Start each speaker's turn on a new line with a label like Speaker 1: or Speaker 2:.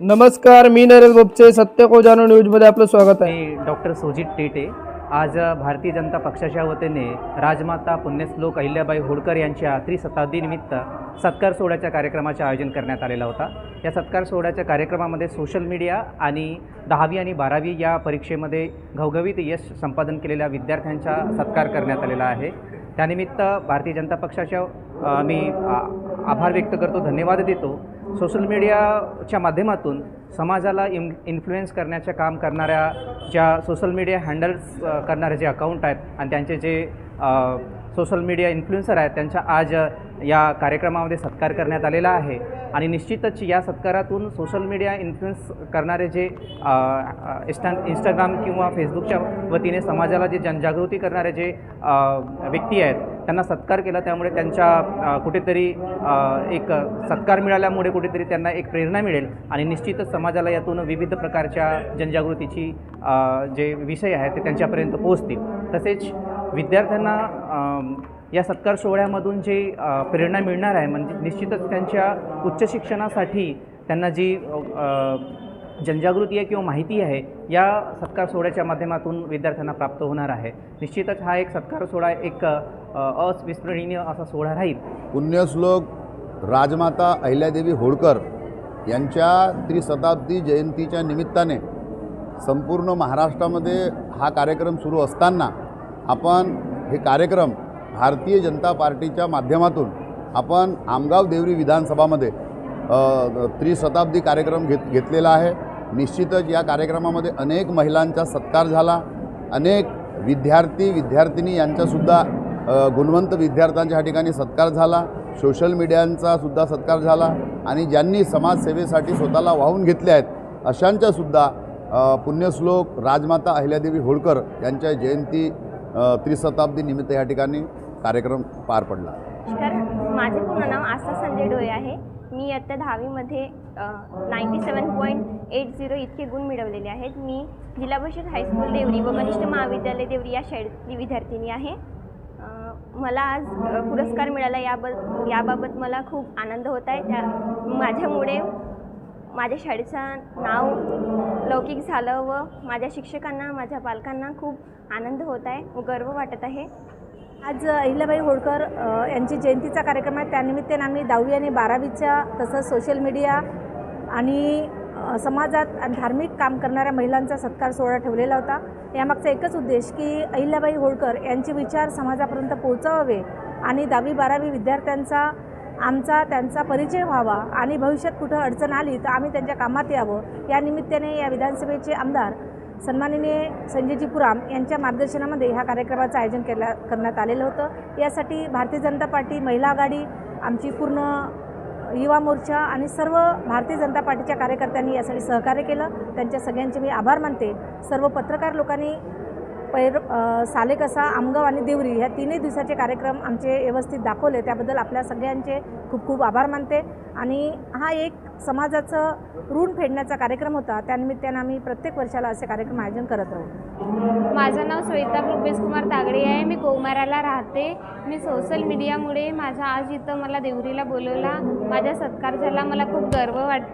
Speaker 1: नमस्कार मी नरेश बोपचे सत्य कोजानो न्यूजमध्ये आपलं स्वागत आहे.
Speaker 2: डॉक्टर सुजित टेटे आज भारतीय जनता पक्षाच्या वतीने राजमाता पुण्यश्लोक अहिल्याबाई होळकर यांच्या त्रिशताब्दीनिमित्त सत्कार सोहळ्याच्या कार्यक्रमाचे आयोजन करण्यात आलेला होता. या सत्कार सोहळ्याच्या कार्यक्रमामध्ये सोशल मीडिया आणि दहावी आणि बारावी या परीक्षेमध्ये घवघवीत यश संपादन केलेल्या विद्यार्थ्यांचा सत्कार करण्यात आलेला आहे. त्यानिमित्त भारतीय जनता पक्षाच्या मी आभार व्यक्त करतो धन्यवाद देतो. सोशल मीडियाच्या माध्यमातून समाजाला इन इन्फ्लुएन्स करण्याचे काम करणाऱ्या ज्या सोशल मीडिया हँडल्स करणारे जे अकाउंट आहेत आणि त्यांचे जे सोशल मीडिया इन्फ्लुएन्सर आहेत त्यांचा आज या कार्यक्रमामध्ये सत्कार करण्यात आलेला आहे. आणि निश्चितच या सत्कारातून सोशल मीडिया इन्फ्लुएन्स करणारे जे अ, इन्स्टा इंस्टाग्राम किंवा फेसबुकच्या वतीने समाजाला जे जनजागृती करणारे जे व्यक्ती आहेत त्यांना सत्कार केला. त्यामुळे त्यांच्या कुठेतरी एक सत्कार मिळाल्यामुळे कुठेतरी त्यांना एक प्रेरणा मिळेल. आणि निश्चितच समाजाला यातून विविध प्रकारच्या जनजागृतीची जे विषय आहेत ते त्यांच्यापर्यंत पोहोचतील. तसेच विद्यार्थ्यांना या सत्कार सोहळ्यामधून जे प्रेरणा मिळणार आहे म्हणजे निश्चितच त्यांच्या उच्च शिक्षणासाठी त्यांना जी जनजागृती आहे किंवा माहिती आहे या सत्कार सोहळ्याच्या माध्यमातून विद्यार्थ्यांना प्राप्त होणार आहे. निश्चितच हा एक सत्कार सोहळा एक अस्विस्मरणीय अविस्मरणीय असा सोहळा राहील.
Speaker 3: पुण्यश्लोक राजमाता अहिल्यादेवी होळकर यांच्या त्रिशताब्दी जयंतीच्या निमित्ताने संपूर्ण महाराष्ट्रामध्ये हा कार्यक्रम सुरू असताना आपण हे कार्यक्रम भारतीय जनता पार्टीच्या माध्यमातून आपण आमगाव देवरी विधानसभामध्ये त्रिशताब्दी कार्यक्रम घेत घेतलेला आहे. निश्चितच या कार्यक्रमामध्ये अनेक महिलांचा सत्कार झाला. अनेक विद्यार्थी विद्यार्थिनी यांचासुद्धा गुणवंत विद्यार्थ्यांच्या ठिकाणी सत्कार झाला. सोशल मीडियांचासुद्धा सत्कार झाला. आणि ज्यांनी समाजसेवेसाठी स्वतःला वाहून घेतले आहेत अशांच्यासुद्धा पुण्यश्लोक राजमाता अहिल्यादेवी होळकर यांच्या जयंती अ, त्रिशताब्दी निमित्त या ठिकाणी कार्यक्रम पार पडला.
Speaker 4: सर माझे पूर्ण नाव आस्था संजय डोळे आहे. मी आत्ता दहावीमध्ये ninety seven point eight zero इतके गुण मिळवलेले आहेत. मी जिल्हा परिषद हायस्कूल देवरी व कनिष्ठ महाविद्यालय देवरी या शाळेतली विद्यार्थिनी आहे. मला आज पुरस्कार मिळाला याबत याबाबत मला खूप आनंद होत आहे. त्या माझ्यामुळे माझ्या शाळेचं नाव लौकिक झालं व माझ्या शिक्षकांना माझ्या पालकांना खूप आनंद होत आहे व गर्व वाटत आहे.
Speaker 5: आज अहिल्याबाई होळकर यांची जयंतीचा कार्यक्रम आहे. त्यानिमित्ताने आम्ही दहावी आणि बारावीच्या तसंच सोशल मीडिया आणि समाजात आणि धार्मिक काम करणाऱ्या महिलांचा सत्कार सोहळा ठेवलेला होता. यामागचा एकच उद्देश की अहिल्याबाई होळकर यांचे विचार समाजापर्यंत पोहोचवावे आणि दहावी बारावी विद्यार्थ्यांचा आमचा त्यांचा परिचय व्हावा आणि भविष्यात कुठं अडचण आली तर आम्ही त्यांच्या कामात यावं. या निमित्ताने या विधानसभेचे आमदार सन्माननीय संजयजी पुराम यांच्या मार्गदर्शनामध्ये ह्या कार्यक्रमाचं आयोजन केल्या करण्यात आलेलं होतं. यासाठी भारतीय जनता पार्टी महिला आघाडी आमची पूर्ण युवा मोर्चा आणि सर्व भारतीय जनता पार्टीच्या कार्यकर्त्यांनी यासाठी सहकार्य केलं. त्यांच्या सगळ्यांचे मी आभार मानते. सर्व पत्रकार लोकांनी पैर सालेकसा आमगाव आणि देवरी ह्या तीनही दिवसाचे कार्यक्रम आमचे व्यवस्थित दाखवले. त्याबद्दल आपल्या सगळ्यांचे खूप खूप आभार मानते. आणि हा एक समाजाचं ऋण फेडण्याचा कार्यक्रम होता. त्यानिमित्तानं आम्ही प्रत्येक वर्षाला असे कार्यक्रम आयोजन करत राहू.
Speaker 6: माझं नाव श्वेता रुपेश कुमार तागडे आहे. मी कोमाराला राहते. मी सोशल मीडियामुळे माझा आज इथं मला देवरीला बोलवला. माझा सत्कार झाला. मला खूप गर्व वाटतो.